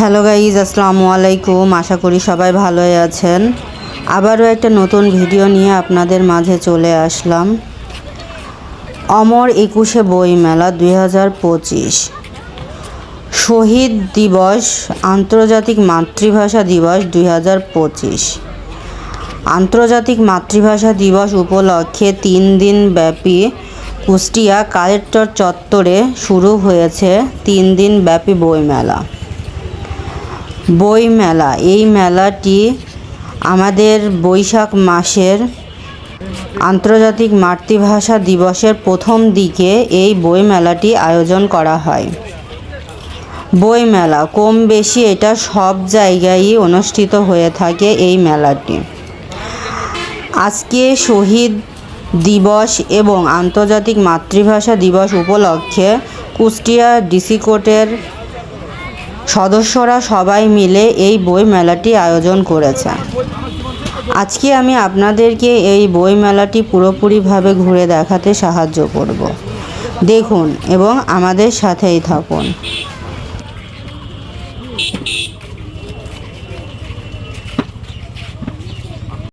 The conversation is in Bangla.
হ্যালো গাইজ, আসসালামু আলাইকুম। আশা করি সবাই ভালোই আছেন। আবারও একটা নতুন ভিডিও নিয়ে আপনাদের মাঝে চলে আসলাম। অমর একুশে বই মেলা দুই হাজার পঁচিশ। শহীদ দিবস, আন্তর্জাতিক মাতৃভাষা দিবস দুই হাজার পঁচিশ। আন্তর্জাতিক মাতৃভাষা দিবস উপলক্ষে তিন দিন ব্যাপী কুষ্টিয়া কালেক্টর চত্বরে শুরু হয়েছে তিন দিন ব্যাপী বইমেলা বই মেলা এই মেলাটি আমাদের বৈশাখ মাসের আন্তর্জাতিক মাতৃভাষা দিবসের প্রথম দিকে এই বই মেলাটি আয়োজন করা হয়। বই মেলা কম বেশি এটা সব জায়গায়ই অনুষ্ঠিত হয়ে থাকে এই মেলাটি। আজকে শহীদ দিবস এবং আন্তর্জাতিক মাতৃভাষা দিবস উপলক্ষে কুষ্টিয়া ডিসি কোর্টের সদস্যরা সবাই মিলে এই বই মেলাটি আয়োজন করেছে। আজকে আমি আপনাদেরকে এই বই মেলাটি পুরোপুরিভাবে ঘুরে দেখাতে সাহায্য করব। দেখুন এবং আমাদের সাথেই থাকুন।